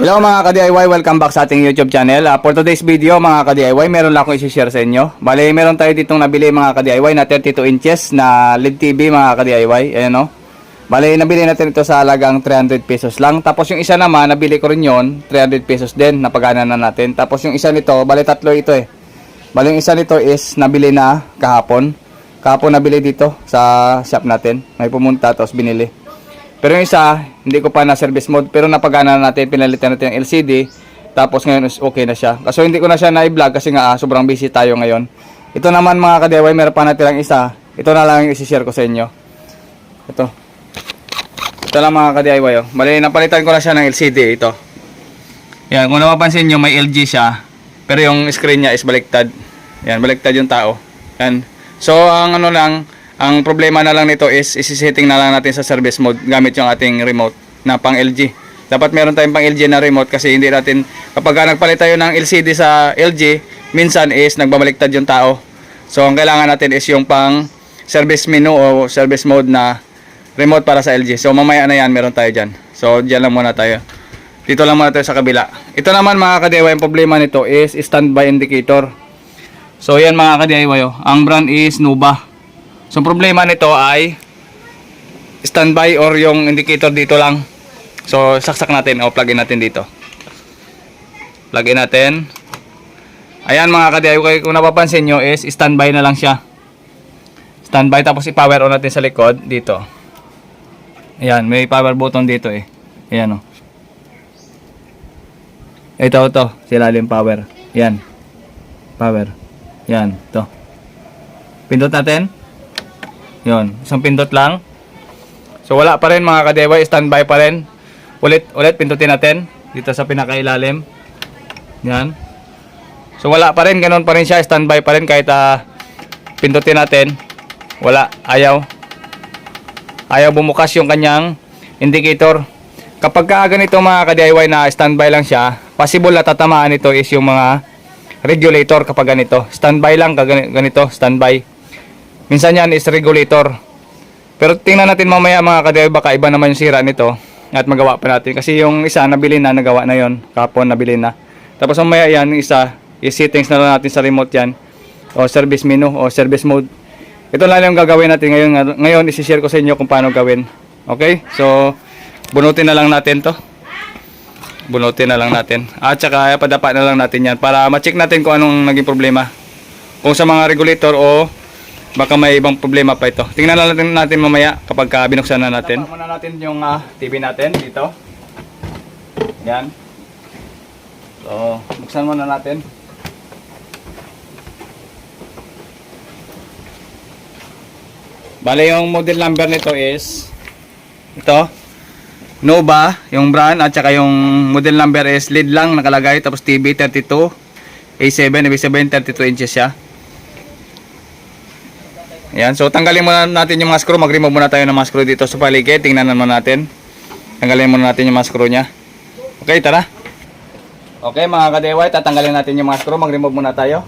Hello mga ka-DIY, welcome back sa ating YouTube channel. Ah, for today's video mga ka-DIY, meron lang akong isi-share sa inyo. Bale, meron tayo ditong nabili mga ka-DIY na 32 inches na LED TV mga ka-DIY. Ayan o. Bale, nabili natin ito sa halagang 300 pesos lang. Tapos yung isa naman, nabili ko rin yon 300 pesos din, napagana na natin. Tapos yung isa nito, bale tatlo ito eh. Bale, yung isa nito is nabili na kahapon. Kahapon nabili dito sa shop natin. May pumunta, tapos binili. Pero yung isa, hindi ko pa na service mode. Pero napagana na natin, pinalitan natin yung LCD. Tapos ngayon is okay na siya. Kaso hindi ko na siya na-vlog kasi nga ah, sobrang busy tayo ngayon. Ito naman mga ka-DIY, meron pa natin lang isa. Ito na lang yung isi-share ko sa inyo. Ito. Ito lang mga ka-DIY. Oh. Bali, napalitan ko na siya ng LCD. Ito. Yan, kung napapansin nyo, may LG siya. Pero yung screen niya is baliktad. Yan, baliktad yung tao. Yan. So, ang ano lang, ang problema na lang nito is isi-setting na lang natin sa service mode gamit yung ating remote na pang LG. Dapat meron tayong pang LG na remote kasi hindi natin kapag ka nagpalit tayo ng LCD sa LG, minsan is nagbabaliktad yung tao. So ang kailangan natin is yung pang service menu o service mode na remote para sa LG. So mamaya na yan meron tayo dyan. So dyan lang muna tayo. Dito lang muna tayo sa kabila. Ito naman mga kadewa, yung problema nito is standby indicator. So yan mga ka-DIY oh. Ang brand is Nuba. So problema nito ay standby or yung indicator dito lang. So saksak natin o plug in natin dito. Plug in natin. Ayan mga ka-DIY kung napapansin nyo is standby na lang siya. Standby tapos i-power on natin sa likod dito. Ayan, may power button dito eh. Ayan oh. Ito, ito. Silalim power. Yan. Power. Yan. Ito. Pindot natin. Yon. Isang pindot lang. So, wala pa rin mga kadewa. Standby pa rin. Ulit, ulit. Pindutin natin. Dito sa pinakailalim. Yan. So, wala pa rin. Ganun pa rin siya. Standby pa rin. Kahit ah, pindutin natin. Wala. Ayaw. Ayaw bumukas yung kanyang indicator. Kapag ka ganito mga ka-DIY na standby lang siya, possible na tatamaan ito is yung mga regulator kapag ganito. Standby lang ganito, standby. Minsan yan is regulator. Pero tingnan natin mamaya mga ka-DIY baka iba naman yung sira nito at magawa pa natin. Kasi yung isa nabili na, nagawa na yon Kapon nabili na. Tapos mamaya yan, yung isa, i-settings na lang natin sa remote yan. O service menu o service mode. Ito lang yung gagawin natin ngayon. Ngayon, isi-share ko sa inyo kung paano gawin. Okay? So, bunutin na lang natin to. Bunutin na lang natin. At saka, padapa na lang natin yan para ma-check natin kung anong naging problema. Kung sa mga regulator o baka may ibang problema pa ito. Tingnan na natin, natin mamaya kapag ka binuksan na natin. Tapa muna natin yung ah, TV natin dito. Yan. So, buksan muna natin. Bale, yung model number nito is ito. Nova, yung brand at saka yung model number is lead lang nakalagay tapos TV 32 A7 ibig sabihin 32 inches siya. Ayan, so tanggalin muna natin yung mga screw. Mag-remove muna tayo ng mga screw dito sa paligid. Tingnan naman natin. Tanggalin muna natin yung mga screw niya. Okay, tara. Okay, mga kadeway, tatanggalin natin yung mga screw. Mag-remove muna tayo.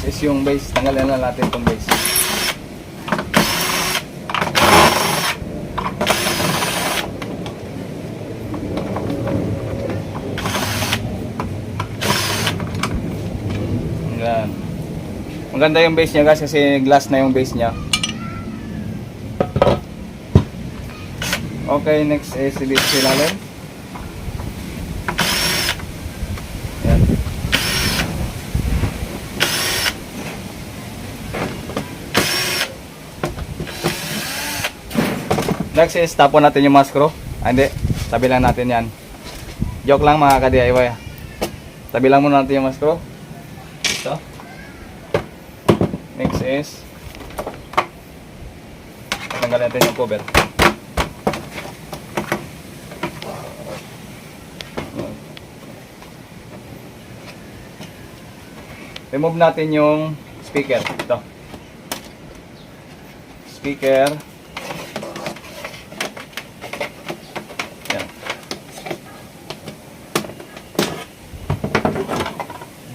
Next is yung base. Tanggalin na natin itong base. Yan. Maganda yung base niya guys kasi glass na yung base niya. Okay, next is dito sa Next is tapon natin yung mga screw. Ah, hindi. Tabi lang natin yan. Joke lang mga ka-DIY. ah. Tabi lang muna natin yung mga screw. Ito. Next is tanggalin natin yung cover. Remove natin yung speaker. Ito. Speaker. Yan.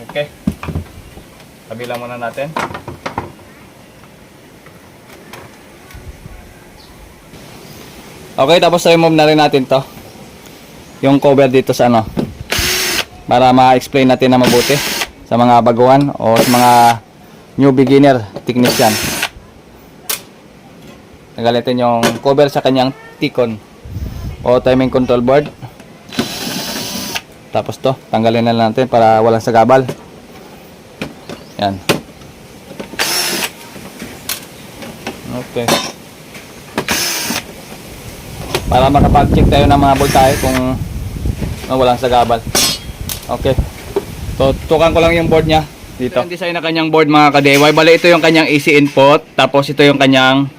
Okay. Kabila muna natin. Okay, tapos remove na rin natin to. Yung cover dito sa ano. Para ma-explain natin na mabuti sa mga baguhan o sa mga new beginner technician. Nagalitin yung cover sa kanyang Ticon o timing control board. Tapos to, tanggalin na lang natin para walang sagabal. Yan. Okay. Para makapag-check tayo ng mga voltahe kung no, walang sagabal. Okay. So, tukan ko lang yung board niya dito. Ito yung design na kanyang board mga ka-DIY. Bale, ito yung kanyang AC input. Tapos, ito yung kanyang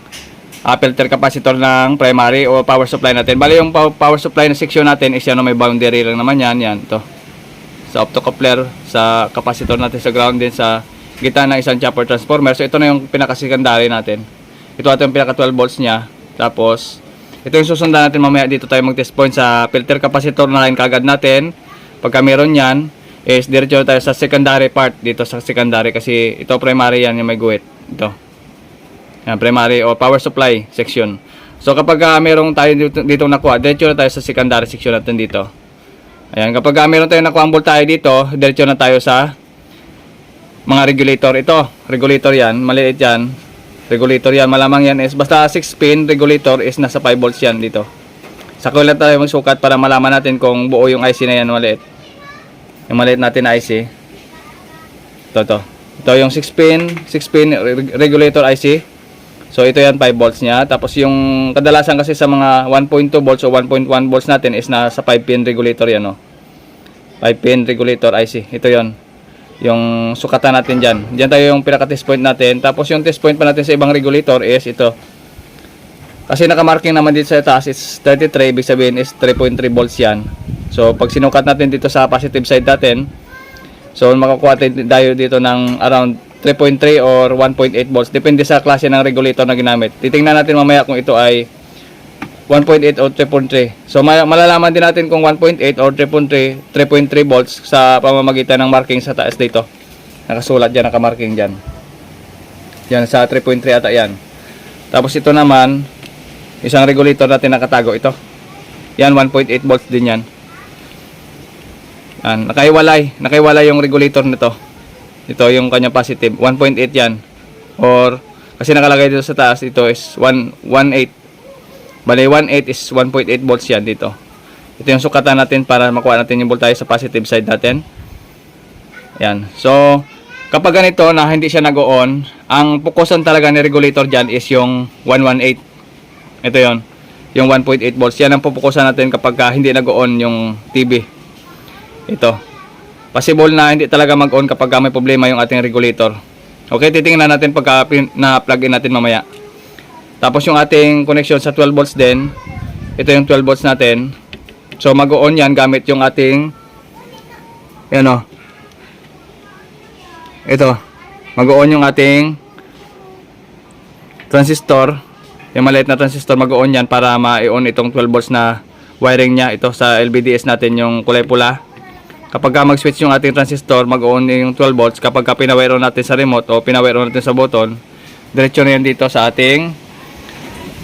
ah, filter capacitor ng primary o power supply natin. Bale, yung pow- power supply na section natin is yan, may boundary lang naman yan. Yan, ito. Sa optocoupler, sa capacitor natin sa ground din sa gitna ng isang chopper transformer. So, ito na yung pinaka-secondary natin. Ito ito yung pinaka 12 volts niya. Tapos, ito yung susundan natin mamaya dito tayo mag-test point sa filter capacitor na line kagad natin. Pagka meron yan, is diretso tayo sa secondary part dito sa secondary kasi ito primary yan yung may guhit. Ito. Yan, primary o power supply section. So kapag uh, merong tayo dito, dito nakuha, diretso tayo sa secondary section natin dito. Ayan, kapag uh, meron tayo nakuha ang tayo dito, diretso na tayo sa mga regulator. Ito, regulator yan, maliit yan. Regulator yan, malamang yan is, basta 6 pin regulator is nasa 5 volts yan dito. Sa kulat tayo magsukat para malaman natin kung buo yung IC na yan maliit. Yung maliit natin na IC. Ito, ito. Ito yung 6 pin, 6 pin reg- regulator IC. So ito yan 5 volts niya. Tapos yung kadalasan kasi sa mga 1.2 volts o 1.1 volts natin is nasa 5 pin regulator yan, no. 5 pin regulator IC. Ito yon yung sukatan natin dyan. Dyan tayo yung pinaka test point natin. Tapos yung test point pa natin sa ibang regulator is ito. Kasi nakamarking naman dito sa taas is 33. Ibig sabihin is 3.3 volts yan. So pag sinukat natin dito sa positive side natin, so makakuha tayo dito ng around 3.3 or 1.8 volts. Depende sa klase ng regulator na ginamit. Titingnan natin mamaya kung ito ay 1.8 or 3.3. So ma- malalaman din natin kung 1.8 or 3.3, 3.3 volts sa pamamagitan ng marking sa taas dito. Nakasulat diyan, nakamarking diyan. Yan sa 3.3 ata yan. Tapos ito naman, isang regulator natin nakatago ito. Yan 1.8 volts din yan. Yan, nakaiwalay, nakaiwalay yung regulator nito. Ito yung kanya positive, 1.8 yan. Or kasi nakalagay dito sa taas, ito is 1 1.8 Bale, 1.8 is 1.8 volts yan dito. Ito yung sukatan natin para makuha natin yung voltage sa positive side natin. Yan. So, kapag ganito na hindi siya nag-on, ang pukusan talaga ni regulator dyan is yung 118. Ito yon Yung 1.8 volts. Yan ang pupukusan natin kapag ah, hindi nag-on yung TV. Ito. Possible na hindi talaga mag-on kapag may problema yung ating regulator. Okay, titingnan natin pagka na-plug in natin mamaya. Tapos yung ating connection sa 12 volts din, ito yung 12 volts natin. So mag-on yan gamit yung ating yan o. Ito. Mag-on yung ating transistor. Yung maliit na transistor mag-on yan para ma-on itong 12 volts na wiring niya. Ito sa LVDS natin yung kulay pula. Kapag ka mag-switch yung ating transistor, mag-on yung 12 volts. Kapag ka pinawire on natin sa remote o pinawire on natin sa button, diretso na yan dito sa ating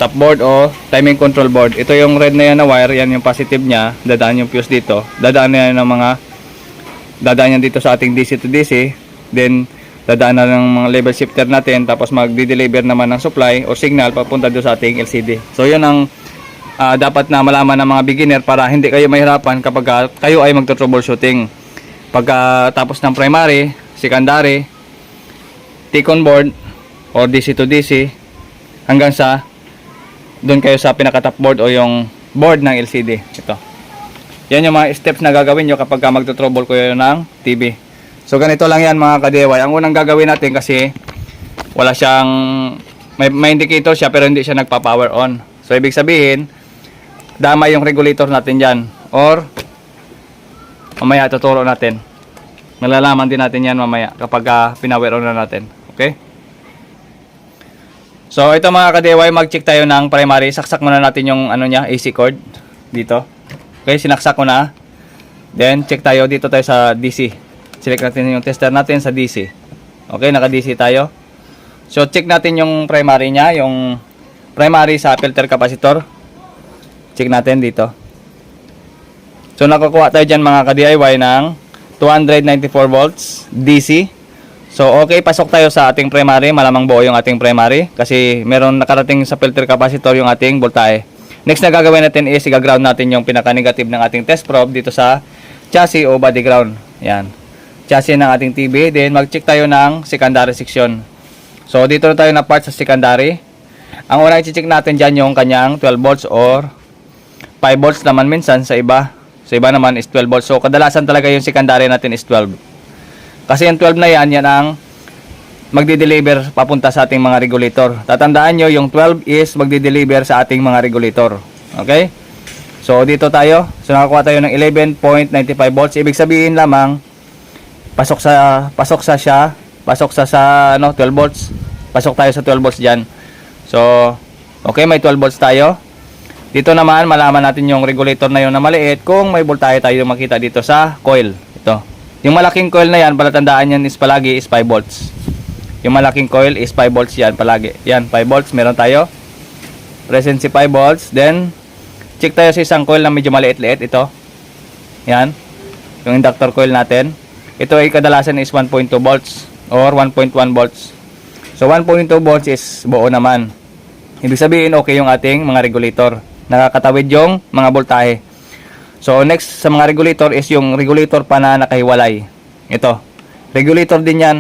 top board o timing control board. Ito yung red na yan na wire, yan yung positive niya. Dadaan yung fuse dito. Dadaan na yan ng mga dadaan yan dito sa ating DC to DC. Then dadaan na ng mga level shifter natin tapos magdi-deliver naman ng supply o signal papunta doon sa ating LCD. So yun ang ah, dapat na malaman ng mga beginner para hindi kayo mahirapan kapag ah, kayo ay magto-troubleshooting. Pagkatapos ng primary, secondary, T-con board or DC to DC hanggang sa doon kayo sa pinaka top board o yung board ng LCD. Ito. Yan yung mga steps na gagawin nyo kapag ka magto-trouble kayo ng TV. So ganito lang yan mga ka-DIY. Ang unang gagawin natin kasi wala siyang may, may indicator siya pero hindi siya nagpa-power on. So ibig sabihin, dama yung regulator natin diyan or mamaya tuturo natin. Malalaman din natin yan mamaya kapag uh, pinower on na natin. Okay? So ito mga ka-DIY, mag-check tayo ng primary. Saksak muna natin yung ano niya, AC cord dito. Okay, sinaksak ko na. Then check tayo dito tayo sa DC. Select natin yung tester natin sa DC. Okay, naka-DC tayo. So check natin yung primary niya, yung primary sa filter capacitor. Check natin dito. So nakakuha tayo dyan mga ka-DIY ng 294 volts DC. So okay, pasok tayo sa ating primary. Malamang buo yung ating primary kasi meron nakarating sa filter capacitor yung ating voltahe. Next na gagawin natin is i-ground natin yung pinaka-negative ng ating test probe dito sa chassis o body ground. Yan. Chassis ng ating TV. Then mag-check tayo ng secondary section. So dito na tayo na part sa secondary. Ang una i-check natin dyan yung kanyang 12 volts or 5 volts naman minsan sa iba. Sa iba naman is 12 volts. So kadalasan talaga yung secondary natin is 12. Kasi yung 12 na yan, yan ang magdi-deliver papunta sa ating mga regulator. Tatandaan nyo, yung 12 is magdi-deliver sa ating mga regulator. Okay? So dito tayo. So nakakuha tayo ng 11.95 volts. Ibig sabihin lamang pasok sa pasok sa siya, pasok sa sa ano 12 volts. Pasok tayo sa 12 volts diyan. So okay, may 12 volts tayo. Dito naman malaman natin yung regulator na yun na maliit kung may voltahe tayo makita dito sa coil. Ito. Yung malaking coil na yan, palatandaan yan is palagi is 5 volts. Yung malaking coil is 5 volts yan palagi. Yan, 5 volts meron tayo. Si 5 volts. Then, check tayo sa isang coil na medyo maliit-liit. Ito. Yan. Yung inductor coil natin. Ito ay kadalasan is 1.2 volts or 1.1 volts. So, 1.2 volts is buo naman. Ibig sabihin, okay yung ating mga regulator. Nakakatawid yung mga voltahe. So, next sa mga regulator is yung regulator pa na nakahiwalay. Ito. Regulator din yan.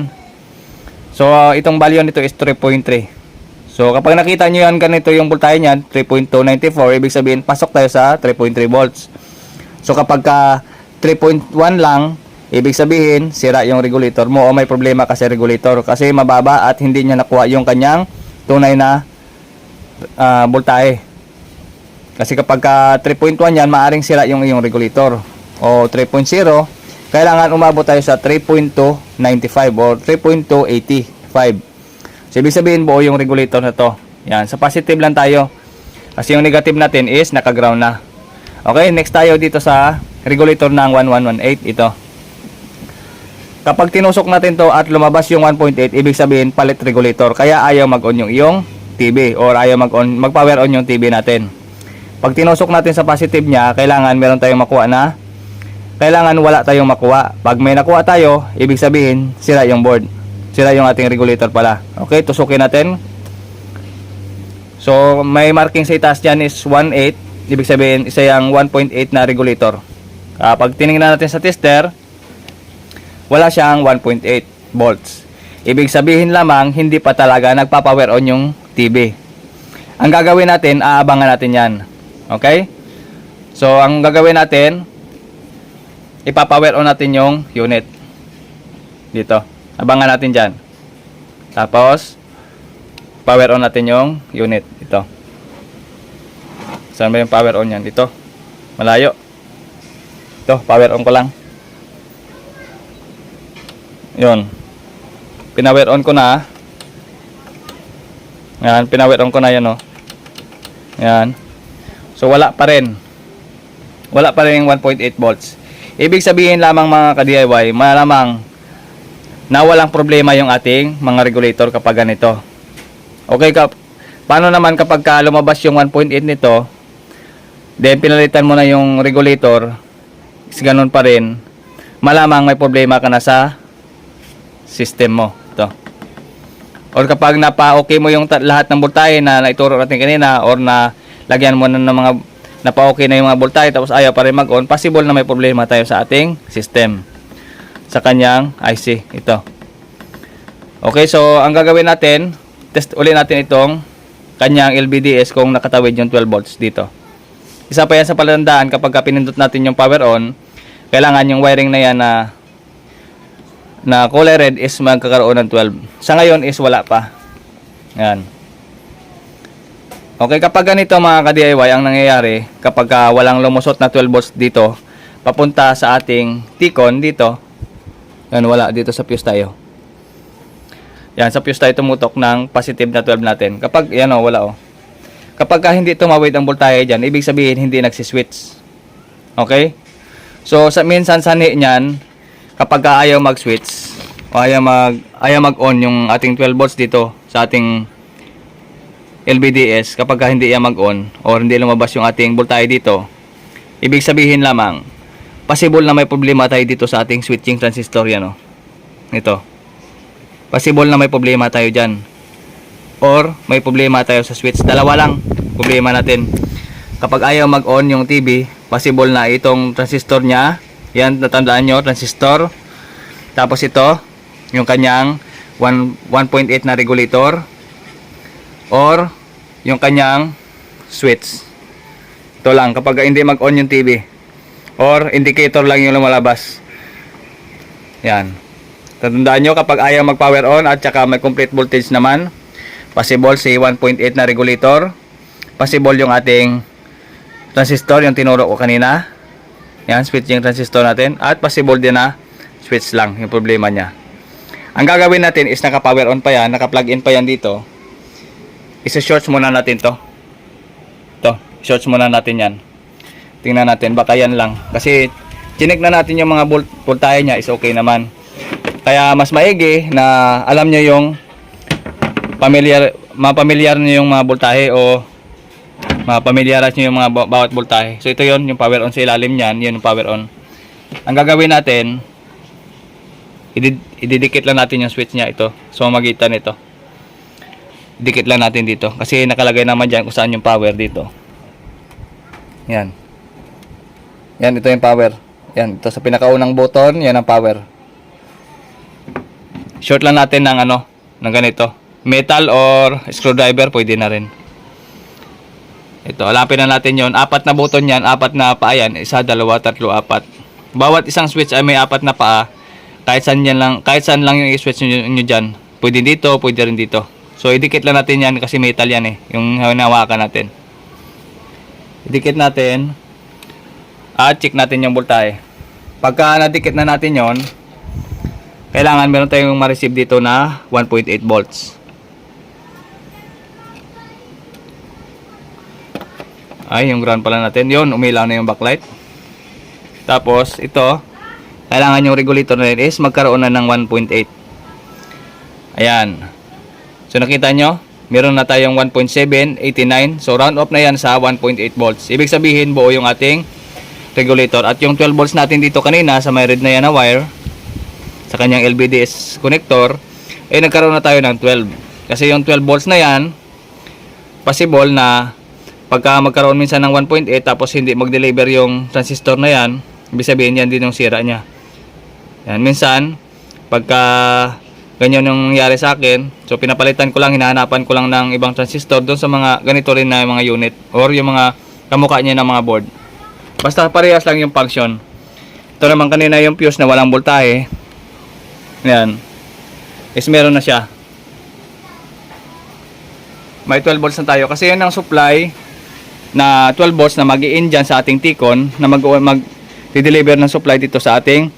So, uh, itong value nito is 3.3. So, kapag nakita nyo yan ganito yung voltahe niyan, 3.294, ibig sabihin, pasok tayo sa 3.3 volts. So, kapag ka 3.1 lang, ibig sabihin, sira yung regulator mo o may problema kasi regulator kasi mababa at hindi niya nakuha yung kanyang tunay na uh, voltahe. Kasi kapag ka 3.1 yan, maaring sira yung iyong regulator. O 3.0, kailangan umabot tayo sa 3.295 or 3.285. So, ibig sabihin buo yung regulator na to. Yan, sa positive lang tayo. Kasi yung negative natin is naka-ground na. Okay, next tayo dito sa regulator ng 1118. Ito. Kapag tinusok natin to at lumabas yung 1.8, ibig sabihin palit regulator. Kaya ayaw mag-on yung iyong TV or ayaw mag-on, mag-power on yung TV natin. Pag tinusok natin sa positive niya, kailangan meron tayong makuha na kailangan wala tayong makuha. Pag may nakuha tayo, ibig sabihin sira yung board. Sira yung ating regulator pala. Okay, tusukin natin. So, may marking sa itaas dyan is 1.8. Ibig sabihin, isa yung 1.8 na regulator. Kapag tinignan natin sa tester, wala siyang 1.8 volts. Ibig sabihin lamang, hindi pa talaga nagpa-power on yung TV. Ang gagawin natin, aabangan natin yan. Okay? So, ang gagawin natin, ipapower on natin yung unit. Dito. Abangan natin dyan. Tapos, power on natin yung unit. Ito. Saan ba yung power on yan? Dito. Malayo. Ito, power on ko lang. Yun. Pinower on ko na. Yan, pinower on ko na yan, oh. Yan. So wala pa rin. Wala pa rin yung 1.8 volts. Ibig sabihin lamang mga ka-DIY, malamang na walang problema yung ating mga regulator kapag ganito. Okay ka, paano naman kapag ka lumabas yung 1.8 nito, then pinalitan mo na yung regulator, is ganun pa rin, malamang may problema ka na sa system mo. Ito. Or kapag napa-okay mo yung lahat ng voltahe na naituro natin kanina or na lagyan mo na ng mga napa-okay na yung mga voltahe tapos ayaw pa rin mag-on, possible na may problema tayo sa ating system. Sa kanyang IC. Ito. Okay, so ang gagawin natin, test uli natin itong kanyang LVDS kung nakatawid yung 12 volts dito. Isa pa yan sa palatandaan kapag pinindot natin yung power on, kailangan yung wiring na yan na na kulay red is magkakaroon ng 12. Sa ngayon is wala pa. Yan. Okay, kapag ganito mga ka-DIY ang nangyayari, kapag ah, walang lumusot na 12 volts dito, papunta sa ating Ticon dito, yan wala dito sa fuse tayo. Yan, sa fuse tayo tumutok ng positive na 12 natin. Kapag, yan o, wala o. Kapag ka hindi tumawid ang voltahe dyan, ibig sabihin hindi nagsiswitch. Okay? So, sa, minsan sani niyan, kapag ka ayaw mag-switch, o ayaw mag, ayaw mag-on yung ating 12 volts dito sa ating LVDS, kapag ka hindi yan mag-on, or hindi lumabas yung ating voltahe dito, ibig sabihin lamang, possible na may problema tayo dito sa ating switching transistor yan o. Ito. Possible na may problema tayo dyan. Or may problema tayo sa switch. Dalawa lang problema natin. Kapag ayaw mag-on yung TV, possible na itong transistor niya. Yan, natandaan nyo, transistor. Tapos ito, yung kanyang 1 1.8 na regulator. Or yung kanyang switch. Ito lang, kapag hindi mag-on yung TV. Or indicator lang yung lumalabas. Yan. Tatandaan nyo kapag ayaw mag-power on at saka may complete voltage naman, possible si 1.8 na regulator, possible yung ating transistor, yung tinuro ko kanina. Yan, switching transistor natin. At possible din na switch lang yung problema niya. Ang gagawin natin is naka-power on pa yan, naka-plug in pa yan dito. Isa-shorts muna natin to. To, shorts muna natin yan. Tingnan natin, baka yan lang. Kasi, chinek na natin yung mga volt voltahe niya is okay naman. Kaya mas maigi na alam nyo yung familiar, mapamilyar nyo yung mga voltahe o mapamilyaras nyo yung mga ba- bawat voltahe. So ito yon yung power on sa ilalim niyan, yun yung power on. Ang gagawin natin, idid- ididikit lang natin yung switch niya ito. So magitan ito. Dikit lang natin dito. Kasi nakalagay naman dyan kung saan yung power dito. Yan. Yan, ito yung power. Yan, ito sa pinakaunang button, yan ang power. Short lang natin ng ano, ng ganito. Metal or screwdriver, pwede na rin. Ito, alapin na natin yon Apat na button yan, apat na paa yan. Isa, dalawa, tatlo, apat. Bawat isang switch ay may apat na paa. Kahit saan, yan lang, kahit saan lang yung i-switch nyo, nyo dyan. Pwede dito, pwede rin dito. So, idikit lang natin yan kasi metal yan eh. Yung hinawakan natin. Idikit natin. At check natin yung voltahe. Pagka nadikit na natin yon kailangan meron tayong ma-receive dito na 1.8 volts. Ay, yung ground pala natin. Yun, umilaw na yung backlight. Tapos, ito, kailangan yung regulator na rin is magkaroon na ng 1.8. Ayan. So, nakita nyo, meron na tayong 1.7, 89. So, round off na yan sa 1.8 volts. Ibig sabihin, buo yung ating regulator. At yung 12 volts natin dito kanina sa may red na yan na wire, sa kanyang LVDS connector, eh nagkaroon na tayo ng 12. Kasi yung 12 volts na yan, possible na pagka magkaroon minsan ng 1.8 tapos hindi mag-deliver yung transistor na yan, ibig sabihin yan din yung sira niya. Yan, minsan, pagka ganyan yung nangyari sa akin, so pinapalitan ko lang, hinahanapan ko lang ng ibang transistor doon sa mga ganito rin na mga unit or yung mga kamukha niya ng mga board. Basta parehas lang yung function. Ito naman kanina yung fuse na walang voltahe. Yan. Is meron na siya. May 12 volts na tayo. Kasi yun ang supply na 12 volts na mag in dyan sa ating Ticon na mag, mag deliver ng supply dito sa ating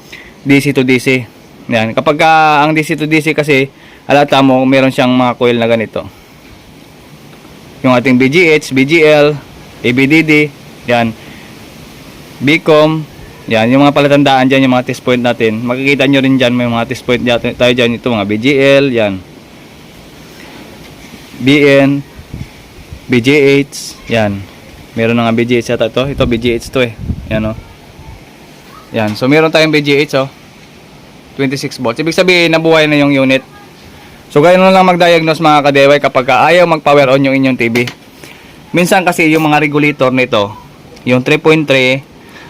DC to DC. Yan. Kapag ka ang DC to DC kasi halata mo meron siyang mga coil na ganito. Yung ating BGH, BGL, ABDD, yan. Bcom, yan, yung mga palatandaan dyan, yung mga test point natin. Makikita nyo rin dyan, may mga test point dyan, tayo dyan, ito mga BGL, yan. BN, BGH, yan. Meron na nga BGH yata ito. Ito BGH to eh. Yan o. Yan, so meron tayong BGH oh. 26 volts. Ibig sabihin, nabuhay na yung unit. So, ganyan lang mag-diagnose mga kadeway kapag ka ayaw mag-power on yung inyong TV. Minsan kasi yung mga regulator nito, yung 3.3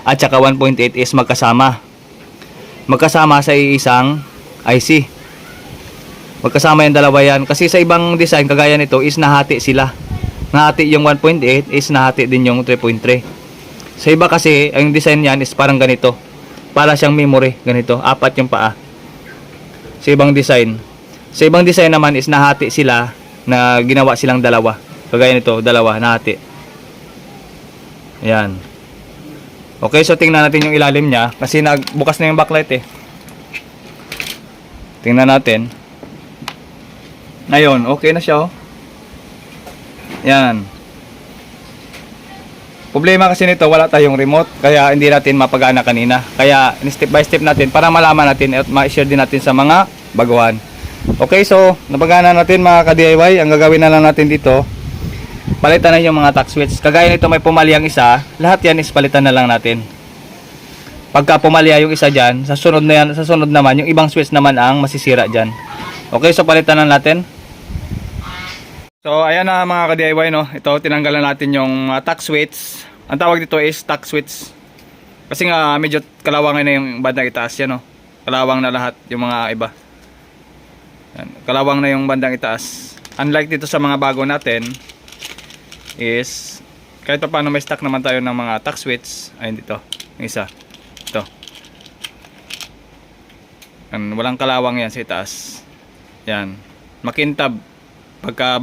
at saka 1.8 is magkasama. Magkasama sa isang IC. Magkasama yung dalawa yan. Kasi sa ibang design, kagaya nito, is nahati sila. Nahati yung 1.8 is nahati din yung 3.3. Sa iba kasi, ang design yan is parang ganito. Para siyang memory, ganito. Apat yung paa. sa ibang design. Sa ibang design naman is nahati sila na ginawa silang dalawa. Kagaya nito, dalawa, nahati. Ayan. Okay, so tingnan natin yung ilalim niya kasi nagbukas na yung backlight eh. Tingnan natin. Ngayon, okay na siya oh. Yan. Problema kasi nito, wala tayong remote, kaya hindi natin mapagana kanina. Kaya, step by step natin para malaman natin at ma-share din natin sa mga baguhan. Okay, so, napagana natin mga ka-DIY. Ang gagawin na lang natin dito, palitan na yung mga tack switch. Kagaya nito may pumali ang isa, lahat yan is palitan na lang natin. Pagka pumalya yung isa dyan, sa sunod na yan, sa sunod naman, yung ibang switch naman ang masisira dyan. Okay, so palitan na natin. So, ayan na mga ka-DIY, no? Ito, tinanggalan natin yung uh, tack switch. Ang tawag dito is tack switch. Kasi nga, medyo kalawangan na yung bandang itaas yan, no? Kalawang na lahat yung mga iba. Yan, kalawang na yung bandang itaas. Unlike dito sa mga bago natin, is, kahit pa paano may stock naman tayo ng mga tack switch. Ayun dito, yung isa. Ito. Yan, walang kalawang yan sa itaas. Yan. Makintab pagka.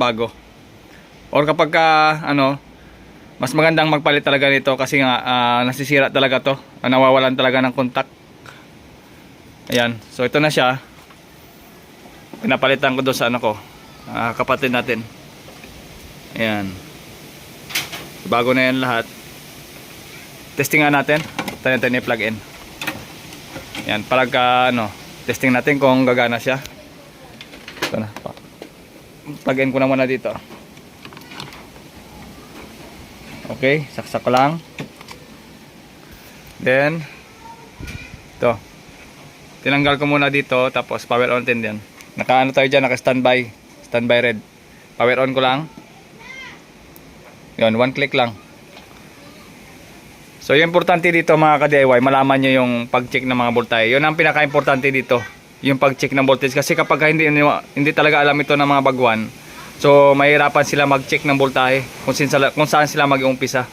Or kapag ka, ano, mas magandang magpalit talaga nito kasi nga ah, nasisira talaga to. Ah, nawawalan talaga ng contact. Ayan. So ito na siya. Pinapalitan ko doon sa ano ko. ah, kapatid natin. Ayan. Bago na yan lahat. Testing nga natin. Tayo natin i-plug in. Ayan. Para ka, ano, testing natin kung gagana siya. Ito na. Plug in ko na muna dito. Okay, saksak ko lang. Then, ito. Tinanggal ko muna dito, tapos power on din yan. Naka ano tayo dyan, naka standby. Standby red. Power on ko lang. Yun, one click lang. So, yung importante dito mga ka-DIY, malaman nyo yung pag-check ng mga voltahe. Yun ang pinaka-importante dito, yung pag-check ng voltage. Kasi kapag hindi, hindi talaga alam ito ng mga baguhan, so mahirapan sila mag-check ng voltahe kung, sin, kung saan sila mag-uumpisa.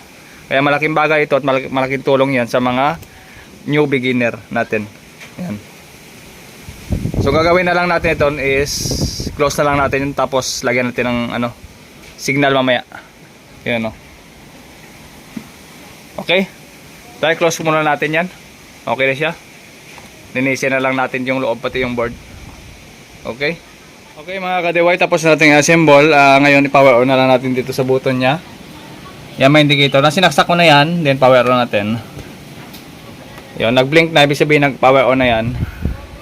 Kaya malaking bagay ito at malaki- malaking tulong yan sa mga new beginner natin. Yan. So gagawin na lang natin ito is close na lang natin tapos lagyan natin ng ano signal mamaya. Yan o. Okay? Dahil close muna natin yan. Okay na siya. Linisin na lang natin yung loob pati yung board. Okay? Okay mga kadeway, tapos natin assemble. Ah, ngayon i-power on na lang natin dito sa button niya. Yan may indicator. Na sinaksak ko na yan, then power on natin. Yun, nag-blink na, ibig sabihin nag-power on na yan.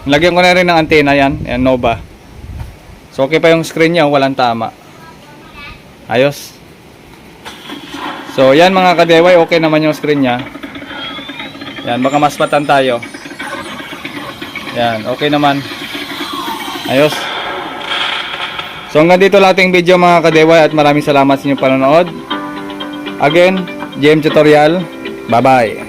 Lagyan ko na rin ng antena yan, yan Nova. So okay pa yung screen niya, walang tama. Ayos. So yan mga ka-DIY, okay naman yung screen niya. Yan, baka mas matan tayo. Yan, okay naman. Ayos. So hanggang dito lang ating video mga ka-DIY at maraming salamat sa inyong panonood. Again, GM Tutorial. Bye-bye.